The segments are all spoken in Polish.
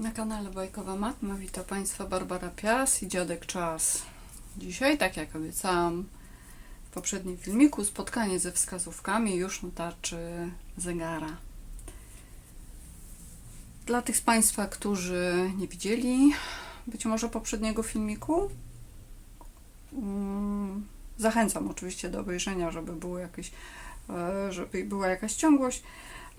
Na kanale Bajkowa Matma witam Państwa Barbara Pias i Dziadek Czas. Dzisiaj, tak jak obiecałam w poprzednim filmiku, spotkanie ze wskazówkami już na tarczy zegara. Dla tych z Państwa, którzy nie widzieli być może poprzedniego filmiku, mm, zachęcam oczywiście do obejrzenia, żeby było jakieś, e, żeby była jakaś ciągłość.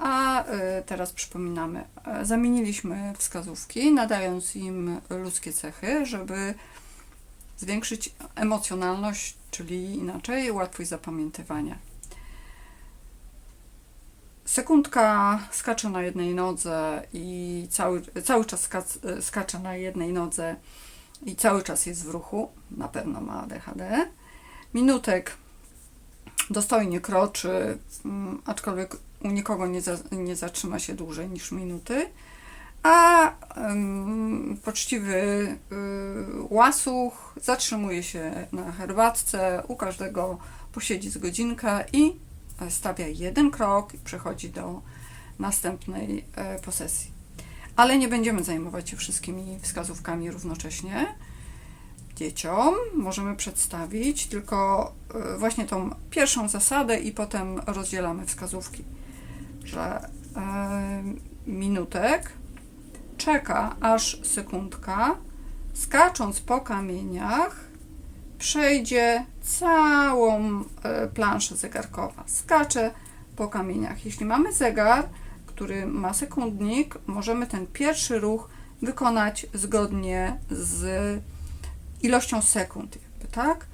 A e, teraz przypominamy, e, zamieniliśmy wskazówki, nadając im ludzkie cechy, żeby zwiększyć emocjonalność, czyli inaczej łatwość zapamiętywania. Sekundka skacze na jednej nodze i cały, cały czas skac- skacze na jednej nodze i cały czas jest w ruchu, na pewno ma ADHD. Minutek dostojnie kroczy, mm, aczkolwiek u nikogo nie, za, nie zatrzyma się dłużej niż minuty. A um, poczciwy y, łasuch zatrzymuje się na herbatce, u każdego posiedzi z godzinkę i stawia jeden krok i przechodzi do następnej e, posesji. Ale nie będziemy zajmować się wszystkimi wskazówkami równocześnie. Dzieciom możemy przedstawić tylko e, właśnie tą pierwszą zasadę i potem rozdzielamy wskazówki e, minutek czeka aż sekundka, skacząc po kamieniach, przejdzie całą e, planszę zegarkowa. Skacze po kamieniach. Jeśli mamy zegar, który ma sekundnik, możemy ten pierwszy ruch wykonać zgodnie z ilością sekund, jakby, tak?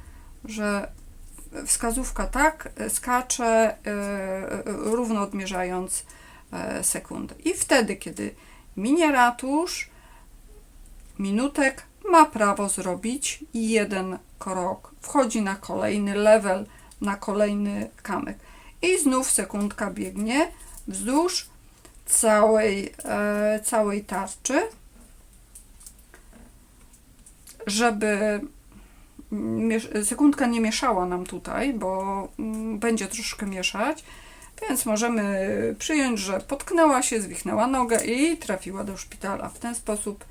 Że wskazówka tak skacze e, równo odmierzając e, sekundę. I wtedy, kiedy minie ratusz, minutek ma prawo zrobić jeden krok. Wchodzi na kolejny level, na kolejny kamyk. I znów sekundka biegnie wzdłuż całej, e, całej tarczy, żeby sekundka nie mieszała nam tutaj, bo mm, będzie troszkę mieszać, więc możemy przyjąć, że potknęła się, zwichnęła nogę i trafiła do szpitala. W ten sposób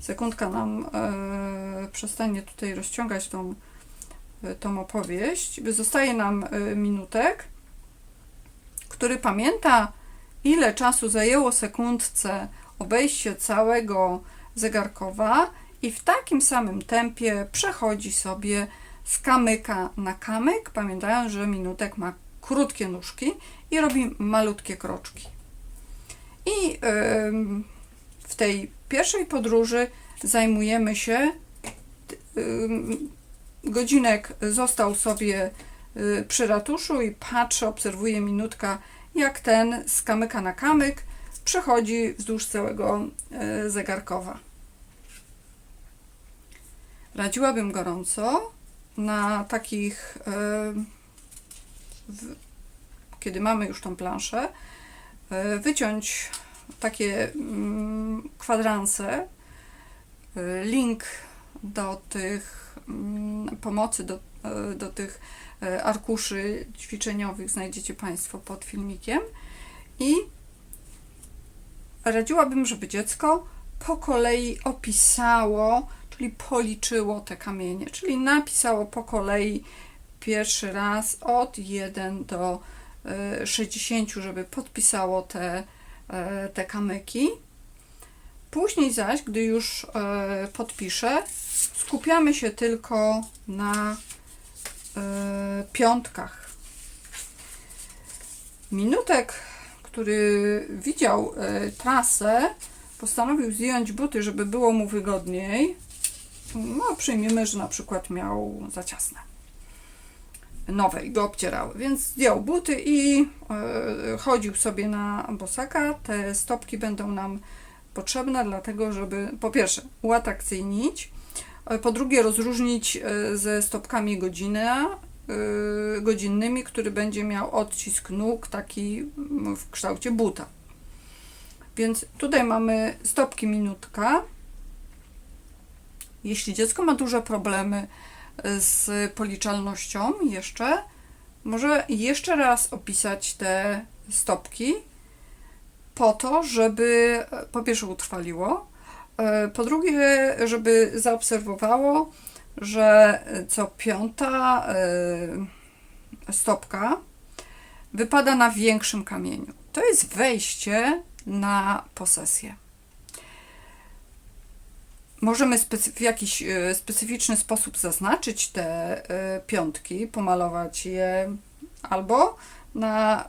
sekundka nam e, przestanie tutaj rozciągać tą, e, tą opowieść. Zostaje nam e, minutek, który pamięta, ile czasu zajęło sekundce obejście całego zegarkowa i w takim samym tempie przechodzi sobie z kamyka na kamyk, pamiętając, że minutek ma krótkie nóżki i robi malutkie kroczki. I w tej pierwszej podróży zajmujemy się. Godzinek został sobie y, przy ratuszu i patrzy, obserwuje minutka, jak ten z kamyka na kamyk przechodzi wzdłuż całego y, zegarkowa. Radziłabym gorąco na takich, e, w, kiedy mamy już tą planszę, e, wyciąć takie mm, kwadranse. E, Link do tych mm, pomocy, do, do tych arkuszy ćwiczeniowych znajdziecie Państwo pod filmikiem. I radziłabym, żeby dziecko po kolei opisało, czyli policzyło te kamienie, czyli napisało po kolei pierwszy raz od 1 do e, 60, żeby podpisało te, e, te kamyki. Później zaś, gdy już e, podpiszę, skupiamy się tylko na e, piątkach. Minutek, który widział e, trasę, postanowił zdjąć buty, żeby było mu wygodniej. No, przyjmijmy, że na przykład miał za ciasne. Nowe i go obcierały, więc zdjął buty i e, chodził sobie na bosaka. Te stopki będą nam potrzebne, dlatego żeby po pierwsze uatrakcyjnić, e, po drugie rozróżnić e, ze stopkami godzina, e, godzinnymi, który będzie miał odcisk nóg taki mm, w kształcie buta. Więc tutaj mamy stopki minutka. Jeśli dziecko ma duże problemy z policzalnością jeszcze, może jeszcze raz opisać te stopki po to, żeby po pierwsze utrwaliło, E, Po drugie, żeby zaobserwowało, że co piąta e, stopka wypada na większym kamieniu. To jest wejście na posesję. Możemy w jakiś e, specyficzny sposób zaznaczyć te e, piątki, pomalować je albo na e,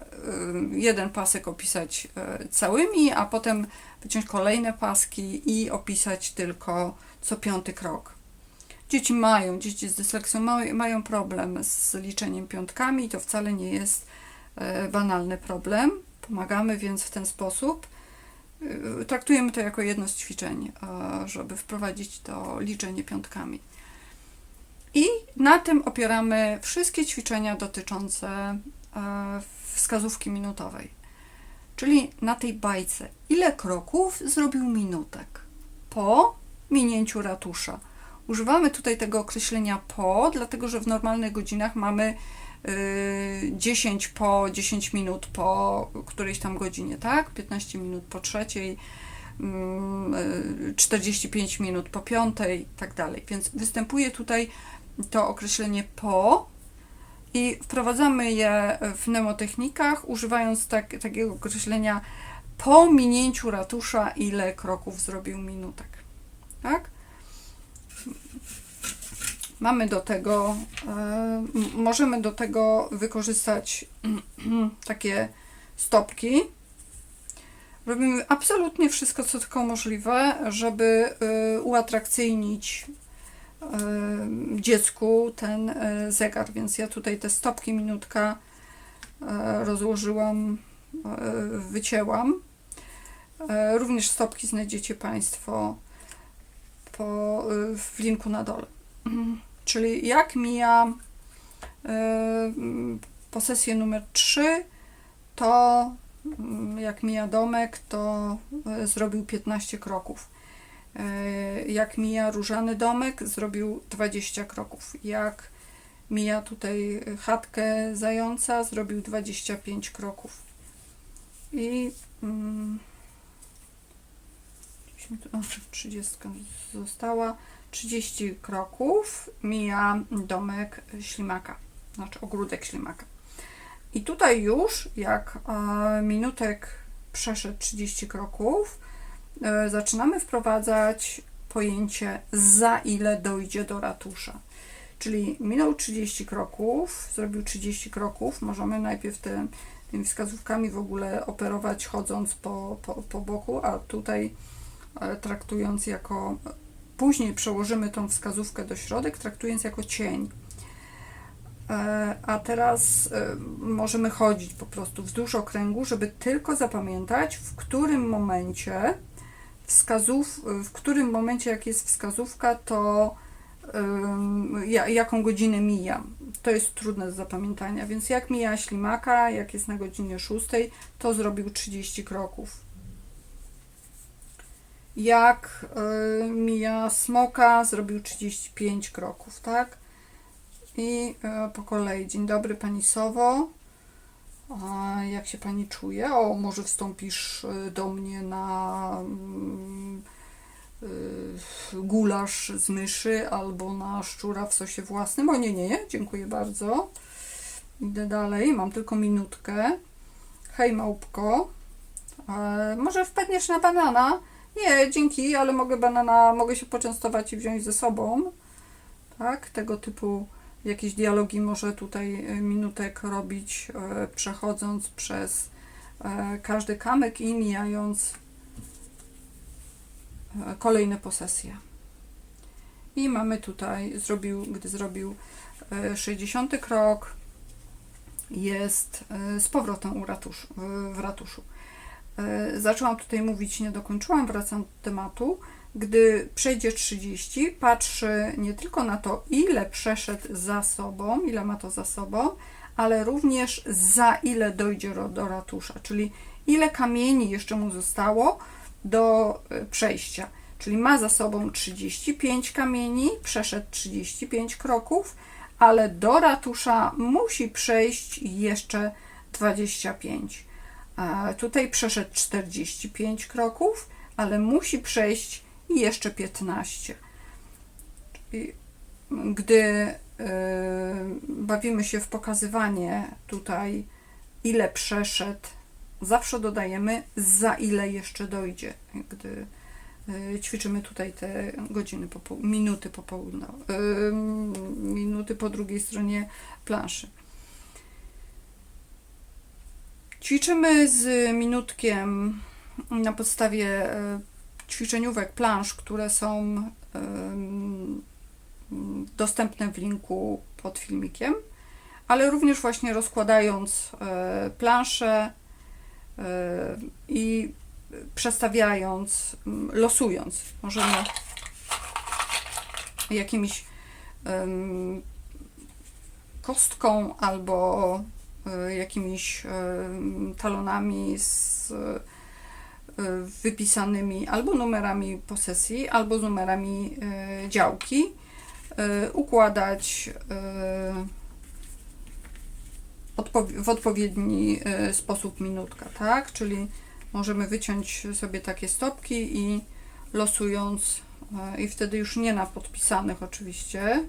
jeden pasek opisać całymi, a potem wyciąć kolejne paski i opisać tylko co piąty krok. Dzieci mają, dzieci z dysleksją mają, problem z liczeniem piątkami, to wcale nie jest banalny problem. Pomagamy więc w ten sposób. E, Traktujemy to jako jedno z ćwiczeń, e, żeby wprowadzić to liczenie piątkami. I na tym opieramy wszystkie ćwiczenia dotyczące e, wskazówki minutowej. Czyli na tej bajce, ile kroków zrobił minutek po minięciu ratusza. Używamy tutaj tego określenia po, dlatego że w normalnych godzinach mamy y, 10 po, 10 minut po którejś tam godzinie, tak? 15 minut po trzeciej, mm, y, 45 minut po piątej, i tak dalej. Więc występuje tutaj to określenie po i wprowadzamy je w mnemotechnikach, używając tak, takiego określenia po minięciu ratusza, ile kroków zrobił minutek. Tak? Mamy do tego, e, możemy do tego wykorzystać takie stopki. Robimy absolutnie wszystko, co tylko możliwe, żeby e, uatrakcyjnić e, dziecku ten zegar, więc ja tutaj te stopki minutka rozłożyłam, wycięłam. Również stopki znajdziecie Państwo po, w linku na dole. Czyli jak mija m, posesję numer 3, to mm, jak mija domek, to e, zrobił 15 kroków. E, Jak mija różany domek, zrobił 20 kroków. Jak mija tutaj chatkę zająca, zrobił 25 kroków. I mm, gdzieś mi tu, o, 30 została. 30 kroków mija domek ślimaka, znaczy ogródek ślimaka. I tutaj już, jak e, minutek przeszedł 30 kroków, e, zaczynamy wprowadzać pojęcie za ile dojdzie do ratusza. Czyli minął 30 kroków, zrobił 30 kroków, możemy najpierw te, tymi wskazówkami w ogóle operować chodząc po, po, po boku, a tutaj e, traktując jako, później przełożymy tą wskazówkę do środek, traktując jako cień. E, A teraz e, możemy chodzić po prostu wzdłuż okręgu, żeby tylko zapamiętać, w którym momencie wskazów, w którym momencie, jak jest wskazówka, to jaką godzinę mija. To jest trudne do zapamiętania, więc jak mija ślimaka, jak jest na godzinie 6, to zrobił 30 kroków. Jak y, mija smoka, zrobił 35 kroków, tak? I e, po kolei. Dzień dobry Pani Sowo. A jak się Pani czuje? O, może wstąpisz e, do mnie na mm, y, gulasz z myszy albo na szczura w sosie własnym. O nie, nie, nie, dziękuję bardzo. Idę dalej, mam tylko minutkę. Hej małpko, e, może wpadniesz na banana? Nie, dzięki, ale mogę banana, mogę się poczęstować i wziąć ze sobą. Tak, tego typu jakieś dialogi może tutaj e, minutek robić, e, przechodząc przez e, każdy kamyk i mijając kolejne posesje. I mamy tutaj, zrobił, gdy zrobił e, 60 krok, jest z powrotem u ratusz, w- w ratuszu. E, Zaczęłam tutaj mówić, nie dokończyłam, wracam do tematu. Gdy przejdzie 30, patrzy nie tylko na to, ile przeszedł za sobą, ile ma to za sobą, ale również za ile dojdzie do ratusza, czyli ile kamieni jeszcze mu zostało do e, przejścia. Czyli ma za sobą 35 kamieni, przeszedł 35 kroków, ale do ratusza musi przejść jeszcze 25. A tutaj przeszedł 45 kroków, ale musi przejść jeszcze 15. Czyli gdy e, bawimy się w pokazywanie tutaj, ile przeszedł, zawsze dodajemy, za ile jeszcze dojdzie. Gdy e, ćwiczymy tutaj te godziny, popoł- minuty popołudniowe, e, minuty po drugiej stronie planszy. Ćwiczymy z minutkiem na podstawie e, ćwiczeniówek plansz, które są dostępne w linku pod filmikiem, ale również właśnie rozkładając e, plansze e, i przestawiając, m, losując. Możemy jakimiś kostką albo jakimiś em, talonami z e, wypisanymi albo numerami posesji, albo z numerami e, działki e, układać e, w odpowiedni e, sposób minutka, tak? Czyli możemy wyciąć sobie takie stopki i losując e, i wtedy już nie na podpisanych oczywiście.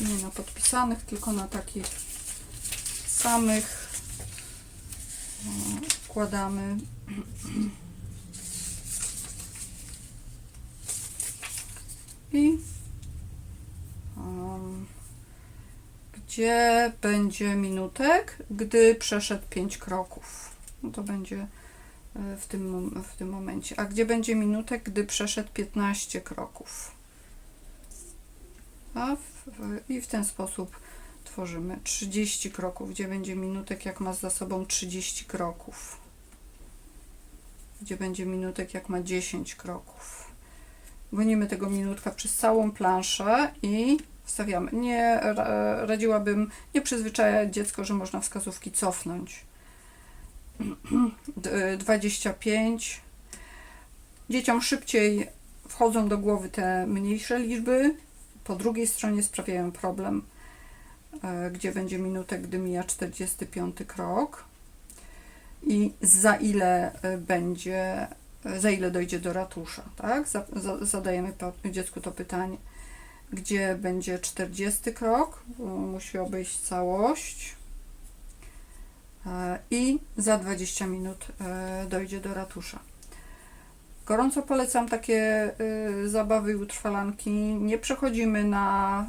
Nie na podpisanych, tylko na takich samych wkładamy. I em, gdzie będzie minutek, gdy przeszedł 5 kroków. No to będzie e, w tym, w tym momencie. A gdzie będzie minutek, gdy przeszedł 15 kroków. A w, w, I w ten sposób tworzymy 30 kroków, gdzie będzie minutek, jak ma za sobą 30 kroków. Gdzie będzie minutek, jak ma 10 kroków. Gonimy tego minutka przez całą planszę i wstawiamy. Nie ra- radziłabym nie przyzwyczajać dziecko, że można wskazówki cofnąć. D- 25. Dzieciom szybciej wchodzą do głowy te mniejsze liczby. Po drugiej stronie sprawiają problem e, gdzie będzie minutek, gdy mija 45 krok i za ile e, będzie, e, za ile dojdzie do ratusza, tak? Za, za, zadajemy dziecku to pytanie, gdzie będzie 40 krok, musi obejść całość i za 20 minut dojdzie do ratusza. Gorąco polecam takie y, zabawy i utrwalanki. Nie przechodzimy na,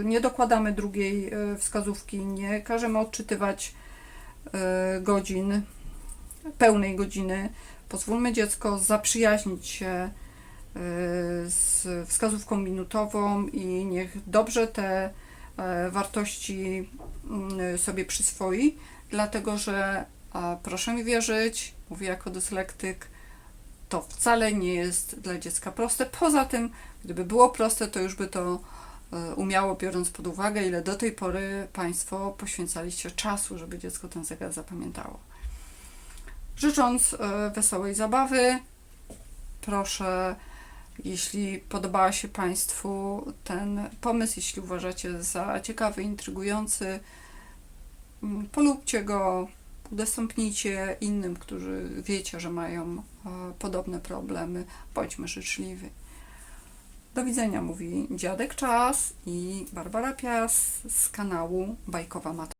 y, nie dokładamy drugiej y, wskazówki, nie każemy odczytywać godzin, pełnej godziny. Pozwólmy dziecko zaprzyjaźnić się z wskazówką minutową i niech dobrze te wartości sobie przyswoi, dlatego że proszę mi wierzyć, mówię jako dyslektyk, to wcale nie jest dla dziecka proste. Poza tym, gdyby było proste, to już by to e, umiało, biorąc pod uwagę, ile do tej pory Państwo poświęcaliście czasu, żeby dziecko ten zegar zapamiętało. Życząc e, wesołej zabawy, proszę, jeśli podobała się Państwu ten pomysł, jeśli uważacie za ciekawy, intrygujący, mm, polubcie go, udostępnijcie innym, którzy wiecie, że mają e, podobne problemy. Bądźmy życzliwi. Do widzenia, mówi Dziadek Czas i Barbara Pias z kanału Bajkowa Matka.